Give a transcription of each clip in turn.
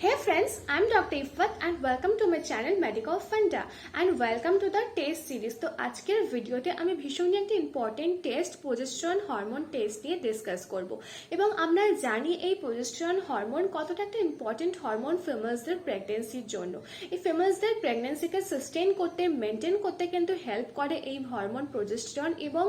Hey friends, I'm Dr. Ifat and welcome to my channel Medical Funda and welcome to the test series. তো আজকের ভিডিওতে আমি ভীষণই একটা important test progesterone hormone test নিয়ে discuss করব এবং আমরা জানি এই প্রজেস্ট্রন হরমোন কতটা একটা ইম্পর্টেন্ট হরমোন ফিমেলসদের প্রেগনেন্সির জন্য এই ফিমেলসদের প্রেগনেন্সিকে সাস্টেন করতে মেনটেন করতে কিন্তু হেল্প করে এই হরমোন প্রজেস্ট্রন এবং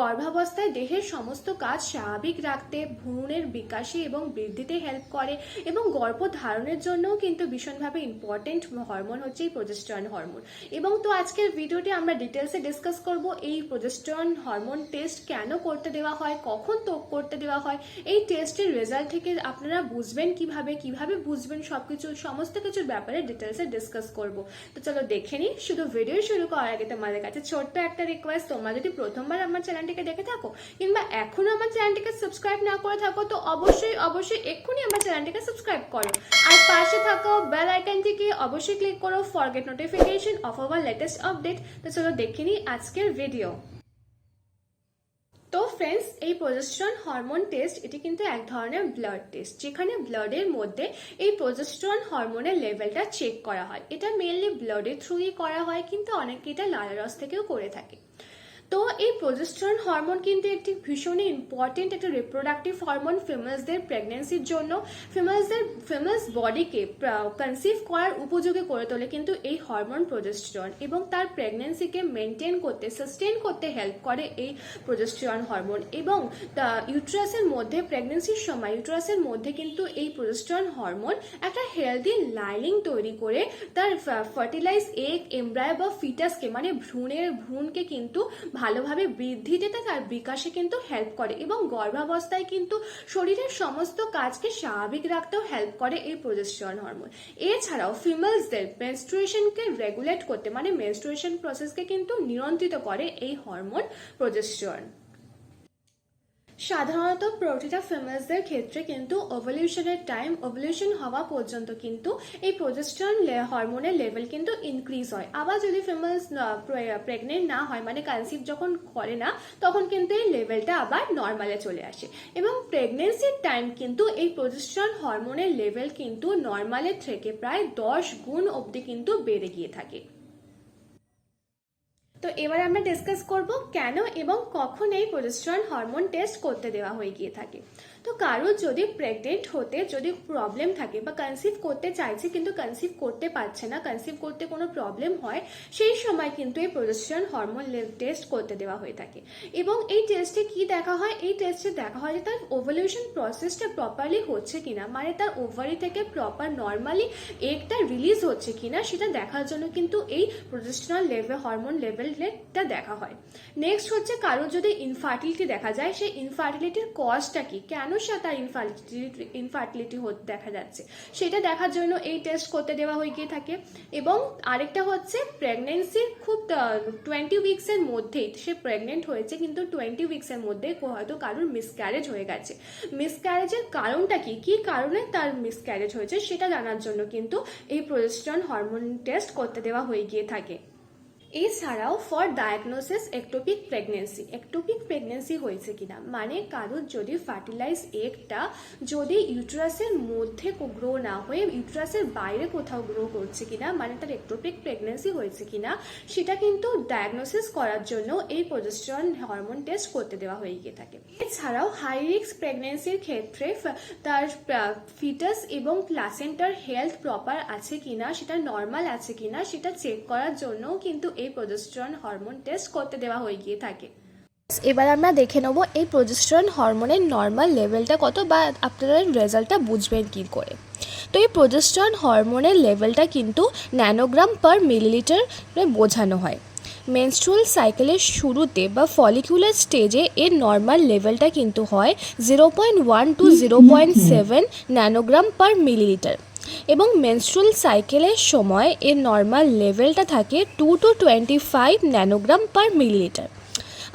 গর্ভাবস্থায় দেহের সমস্ত কাজ স্বাভাবিক রাখতে ভ্রূণের বিকাশে এবং বৃদ্ধিতে হেল্প করে এবং গর্ভধারণের জন্যও কিন্তু ভীষণভাবে ইম্পর্টেন্ট হরমোন হচ্ছে এই প্রজেস্ট্রন হরমোন এবং তো আজকের ভিডিওতে আমরা ডিটেলসে ডিসকাস করব এই প্রজেস্ট্রন হরমোন টেস্ট কেন করতে দেওয়া হয়, কখন তো করতে দেওয়া হয়, এই টেস্টের রেজাল্ট থেকে আপনারা বুঝবেন কীভাবে কীভাবে বুঝবেন সবকিছু, সমস্ত কিছুর ব্যাপারে ডিটেলসে ডিসকাস করব। তো চলো দেখে নিই, শুধু ভিডিও শুরু করার আগে তোমাদের কাছে ছোট্ট একটা রিকোয়েস্ট তোমরা যদি প্রথমবার আমার চ্যানেলটিকে দেখে থাকো, কিংবা এখনও আমার চ্যানেলটিকে সাবস্ক্রাইব না করে থাকো, তো অবশ্যই অবশ্যই এক্ষুনি আমার চ্যানেলটিকে সাবস্ক্রাইব করো। আর পাশে থাকা বেল আইকনটিকে অবশ্যই ক্লিক করো forget notification off our latest update তো চলো দেখে নিই আজকের ভিডিও তো ফ্রেন্ডস এই প্রজেস্ট্রন হরমোন টেস্ট এটি কিন্তু এক ধরনের ব্লাড টেস্ট যেখানে ব্লাডের মধ্যে এই প্রজেস্ট্রন হরমোনের লেভেলটা চেক করা হয়। এটা মেনলি ব্লাডের থ্রুই করা হয়, কিন্তু অনেকে এটা লালারস থেকেও করে থাকে। তো এই প্রজেস্ট্রন হরমোন কিন্তু একটি ভীষণই ইম্পর্টেন্ট একটা রিপ্রোডাক্টিভ হরমোন ফিমেলসদের প্রেগনেন্সির জন্য। ফিমেলসদের ফিমেলস বডিকে কনসিভ করার উপযোগী করে তোলে কিন্তু এই হরমোন প্রজেস্ট্রন এবং তার প্রেগনেন্সিকে মেনটেন করতে সাস্টেন করতে হেল্প করে এই প্রজেস্ট্রন হরমোন এবং ইউট্রাসের মধ্যে প্রেগনেন্সির সময় ইউট্রাসের মধ্যে কিন্তু এই প্রজেস্ট্রন হরমোন একটা হেলদি লাইনিং তৈরি করে তার ফার্টিলাইজ এগ এমব্রায় বা ফিটাসকে মানে ভ্রূণের ভ্রূণকে কিন্তু ভালোভাবে বৃদ্ধিতে তার বিকাশে কিন্তু হেল্প করে এবং গর্ভাবস্থায় কিন্তু শরীরের সমস্ত কাজকে স্বাভাবিক রাখতেও হেল্প করে এই প্রজেস্ট্রন হরমোন এছাড়াও ফিমেলসদের মেনস্ট্রুয়েশনকে রেগুলেট করতে মানে মেনস্ট্রুয়েশন প্রসেসকে কিন্তু নিয়ন্ত্রিত করে এই হরমোন প্রজেস্ট্রন সাধারণত প্রতিটা ফিমেলসদের ক্ষেত্রে কিন্তু ওভলিউশনের টাইম ওভলিউশন হওয়া পর্যন্ত কিন্তু এই প্রজেস্ট্রন হরমোনের লেভেল কিন্তু ইনক্রিজ হয়। আবার যদি ফিমেলস প্রেগনেন্ট না হয় মানে কনসিভ যখন করে না, তখন কিন্তু এই লেভেলটা আবার নর্মালে চলে আসে। এবং প্রেগনেন্সির টাইম কিন্তু এই প্রজেস্ট্রন হরমোনের লেভেল কিন্তু নর্মালের থেকে প্রায় দশ গুণ অবধি কিন্তু বেড়ে গিয়ে থাকে। তো এবার আমরা ডিসকাস করব কেন এবং কখন এই প্রজেস্ট্রন হরমোন টেস্ট করতে দেওয়া হয়ে গিয়ে থাকে। তো কারও যদি প্রেগনেন্ট হতে যদি প্রবলেম থাকে বা কনসিভ করতে চাইছে কিন্তু কনসিভ করতে পারছে না কনসিভ করতে কোনো প্রবলেম হয়, সেই সময় কিন্তু এই প্রজেস্ট্রন হরমোন টেস্ট করতে দেওয়া হয়ে থাকে। এবং এই টেস্টে কি দেখা হয়? এই টেস্টে দেখা হয় যে তার ওভলিউশন প্রসেসটা প্রপারলি হচ্ছে কিনা মানে তার ওভারি থেকে প্রপার নর্মালি এগটা রিলিজ হচ্ছে কিনা, সেটা দেখার জন্য কিন্তু এই প্রজেস্ট্রন লেভেল হরমোন লেভেলটা দেখা হয়। নেক্সট হচ্ছে কারও যদি ইনফার্টিলিটি দেখা যায়, সেই ইনফার্টিলিটির কজটা কি? কেন সে তার ইনফার্টিলিটি ইনফার্টিলিটি দেখা যাচ্ছে? সেটা দেখার জন্য এই টেস্ট করতে দেওয়া হয়ে গিয়ে থাকে। এবং আরেকটা হচ্ছে প্রেগনেন্সির খুব টোয়েন্টি উইক্সের মধ্যেই সে প্রেগনেন্ট হয়েছে, কিন্তু টোয়েন্টি উইক্সের মধ্যে হয়তো কারোর মিসক্যারেজ হয়ে গেছে। মিসক্যারেজের কারণটা কি? কি কারণে তার মিসক্যারেজ হয়েছে? সেটা জানার জন্য কিন্তু এই প্রজেস্ট্রন হরমোন টেস্ট করতে দেওয়া হয়ে গিয়ে থাকে। এছাড়াও for diagnosis ectopic pregnancy ectopic pregnancy হয়েছে কিনা? মানে কারোর যদি ফার্টিলাইজ এগটা যদি ইউট্রাসের মধ্যে গ্রো না হয়ে ইউট্রাসের বাইরে কোথাও গ্রো করছে কিনা মানে তার একটোপিক প্রেগনেন্সি হয়েছে কিনা, সেটা কিন্তু ডায়াগনোসিস করার জন্য এই প্রজেস্ট্রন হরমোন টেস্ট করতে দেওয়া হয়ে গিয়ে থাকে। এছাড়াও হাই রিস্ক প্রেগনেন্সির ক্ষেত্রে তার ফিটাস এবং প্লাসেন্টার হেলথ প্রপার আছে কিনা, সেটা নর্মাল আছে কিনা, সেটা চেক করার জন্যও কিন্তু এই প্রজেস্ট্রন হরমোন টেস্ট করতে দেওয়া হয়ে গিয়ে থাকে। এবার আমরা দেখে নেব এই প্রজেস্ট্রন হরমোনের নর্মাল লেভেলটা কত বা আপনারা রেজাল্টটা বুঝবেন কী করে। তো এই প্রজেস্ট্রন হরমোনের লেভেলটা কিন্তু ন্যানোগ্রাম পার মিলিলিটার বোঝানো হয়। মেনস্ট্রুয়াল সাইকেলের শুরুতে বা ফলিকুলার স্টেজে এর নর্মাল লেভেলটা কিন্তু হয় zero point one to zero point seven nanogram per millilitre এবং মেনস্ট্রুয়াল সাইকেলের সময় এর নর্মাল লেভেলটা থাকে two to twenty five nanogram per millilitre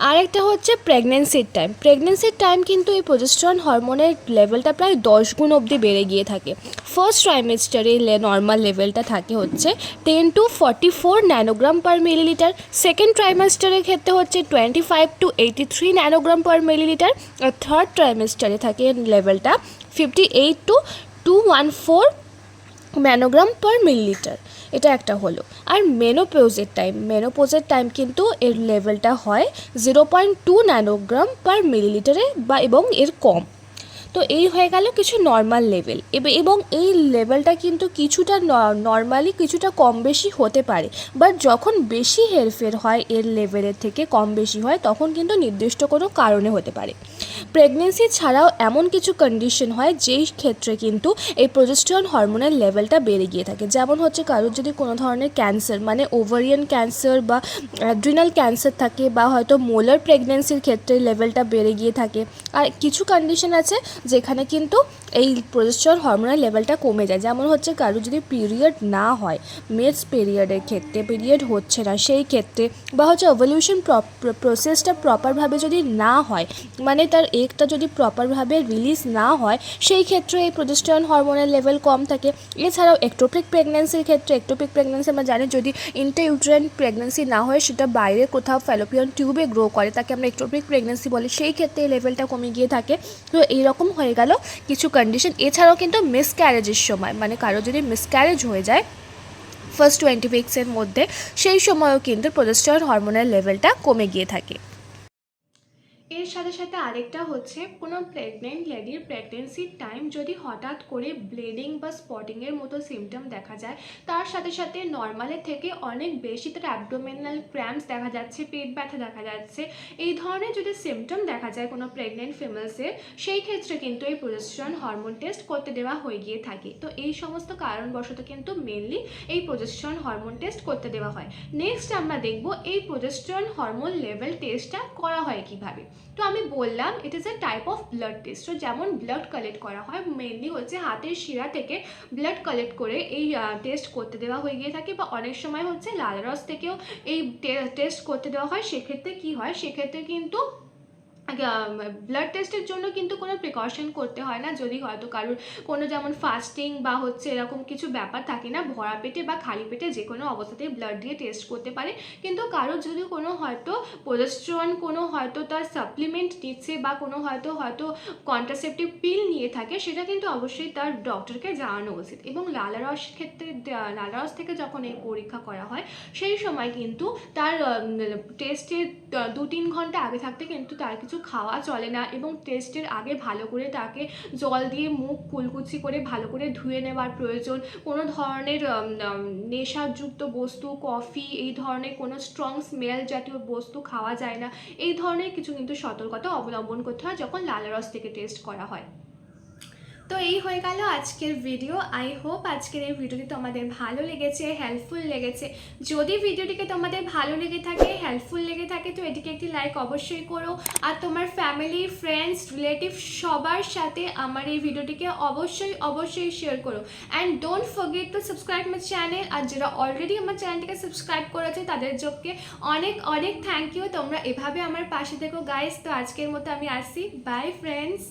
আরেকটা হচ্ছে প্রেগনেন্সির টাইম প্রেগনেন্সির টাইম কিন্তু এই প্রজেস্ট্রন হরমোনের লেভেলটা প্রায় দশ গুণ অবধি বেড়ে গিয়ে থাকে। ফার্স্ট ট্রাইমেস্টারে নর্মাল লেভেলটা থাকে হচ্ছে ten to forty four nanogram per millilitre second ট্রাইমেস্টারের ক্ষেত্রে হচ্ছে twenty five to eighty three nanogram per millilitre R third ট্রাইমেস্টারে থাকে লেভেলটা fifty eight to two one four nanogram per millilitre. এটা একটা হলো। আর মেনোপোজের টাইম মেনোপোজের টাইম কিন্তু এর লেভেলটা হয় zero point two nanogram per মিলিলিটারে বা এবং এর কম। তো এই হয়ে গেল কিছু নর্মাল লেভেল। এবং এই লেভেলটা কিন্তু কিছুটা নর্মালি কিছুটা কম বেশি হতে পারে। বাট যখন বেশি হেরফের হয় এর লেভেলের থেকে কম বেশি হয়, তখন কিন্তু নির্দিষ্ট কোনো কারণে হতে পারে। প্রেগনেন্সি ছাড়াও এমন কিছু কন্ডিশন হয় যেই ক্ষেত্রে কিন্তু এই প্রজেস্টরন হরমোনের লেভেলটা বেড়ে গিয়ে থাকে। যেমন হচ্ছে কারোর যদি কোনো ধরনের ক্যান্সার মানে ওভারিয়ান ক্যান্সার বা অ্যাড্রিনাল ক্যান্সার থাকে বা হয়তো মোলার প্রেগনেন্সির ক্ষেত্রে লেভেলটা বেড়ে গিয়ে থাকে। আর কিছু কন্ডিশন আছে যেখানে কিন্তু এই প্রজেস্টরন হরমোনের লেভেলটা কমে যায়। যেমন হচ্ছে কারও যদি পিরিয়ড না হয় মেডস পিরিয়ডের ক্ষেত্রে পিরিয়ড হচ্ছে না, সেই ক্ষেত্রে বা হচ্ছে এভলিউশন প্রসেসটা প্রপারভাবে যদি না হয় মানে তার এগটা যদি প্রপারভাবে রিলিজ না হয়, সেই ক্ষেত্রে এই প্রজেস্টরন হরমোনের লেভেল কম থাকে। এছাড়াও একটোপিক প্রেগনেন্সির ক্ষেত্রে একটোপিক প্রেগনেন্সি আমরা জানি যদি ইন্টারইউট্রেন প্রেগনেন্সি না হয়, সেটা বাইরে কোথাও ফ্যালোপিয়ন টিউবে গ্রো করে, তাকে আমরা একটোপিক প্রেগনেন্সি বলি। সেই ক্ষেত্রে এই লেভেলটা কমে গিয়ে থাকে। তো এইরকম হয়ে গেল কিছু কন্ডিশন এছাড়াও কিন্তু মিসক্যারেজের সময় মানে কারও যদি মিসক্যারেজ হয়ে যায় ফার্স্ট টোয়েন্টি উইক্সের মধ্যে, সেই সময়ও কিন্তু প্রজেস্টরন হরমোনের লেভেলটা কমে গিয়ে থাকে। এর সাথে সাথে আরেকটা হচ্ছে, কোনো প্রেগনেন্ট লেডির প্রেগনেন্সির টাইম যদি হঠাৎ করে ব্লিডিং বা স্পটিংয়ের মতো সিমটম দেখা যায়, তার সাথে সাথে নর্মালের থেকে অনেক বেশি তার অ্যাবডোমিনাল ক্র্যাম্পস দেখা যাচ্ছে, পেট ব্যথা দেখা যাচ্ছে, এই ধরনের যদি সিমটম দেখা যায় কোনো প্রেগনেন্ট ফিমেলসের সেই ক্ষেত্রে কিন্তু এই প্রজেস্ট্রন হরমোন টেস্ট করতে দেওয়া হয়ে গিয়ে থাকে। তো এই সমস্ত কারণবশত কিন্তু মেনলি এই প্রজেস্ট্রন হরমোন টেস্ট করতে দেওয়া হয়। নেক্সট আমরা দেখব এই প্রজেস্ট্রন হরমোন লেভেল টেস্টটা করা হয় কীভাবে। তো আমি বললাম it is a type of blood test তো যেমন ব্লাড কালেক্ট করা হয় মেনলি হচ্ছে হাতের শিরা থেকে ব্লাড কালেক্ট করে এই টেস্ট করতে দেওয়া হয়ে গিয়ে থাকে বা অনেক সময় হচ্ছে লাল রস থেকেও এই টেস্ট করতে দেওয়া হয়। সেক্ষেত্রে কি হয়? সেক্ষেত্রে কিন্তু ব্লাড টেস্টের জন্য কিন্তু কোনো প্রিকশন করতে হয় না। যদি হয়তো কারোর কোনো যেমন ফাস্টিং বা হচ্ছে এরকম কিছু ব্যাপার থাকে না, ভরা পেটে বা খালি পেটে যে কোনো অবস্থাতেই ব্লাড দিয়ে টেস্ট করতে পারে। কিন্তু কারোর যদি কোনো হয়তো প্রোজেস্ট্রন কোনো হয়তো তার সাপ্লিমেন্ট নিচ্ছে বা কোনো হয়তো হয়তো কন্ট্রাসেপটিভ পিল নিয়ে থাকে, সেটা কিন্তু অবশ্যই তার ডক্টরকে জানানো উচিত। এবং লালারস ক্ষেত্রে লালারস থেকে যখন এই পরীক্ষা করা হয়, সেই সময় কিন্তু তার টেস্টের দু তিন ঘণ্টা আগে থাকতে কিন্তু তার কিছু খাওয়া চলে না এবং টেস্টের আগে ভালো করে তাকে জল দিয়ে মুখ কুলকুচি করে ভালো করে ধুয়ে নেওয়ার প্রয়োজন। কোনো ধরনের নেশাযুক্ত বস্তু কফি এই ধরনের কোনো স্ট্রং স্মেল জাতীয় বস্তু খাওয়া যায় না। এই ধরনের কিছু কিন্তু সতর্কতা অবলম্বন করতে হয় যখন লাল রস থেকে টেস্ট করা হয়। তো এই হয়ে গেল আজকের ভিডিও আই হোপ আজকের এই ভিডিওটি তোমাদের ভালো লেগেছে হেল্পফুল লেগেছে। যদি ভিডিওটিকে তোমাদের ভালো লেগে থাকে হেল্পফুল লেগে থাকে, তো এটিকে একটি লাইক অবশ্যই করো। আর তোমার ফ্যামিলি ফ্রেন্ডস রিলেটিভ সবার সাথে আমার এই ভিডিওটিকে অবশ্যই অবশ্যই শেয়ার করো। And don't forget to subscribe my channel আর যারা অলরেডি আমার চ্যানেলটিকে সাবস্ক্রাইব করেছে, তাদের যোগকে অনেক অনেক থ্যাংক ইউ তোমরা এভাবে আমার পাশে দেখো গাইস তো আজকের মতো আমি আসছি বাই ফ্রেন্ডস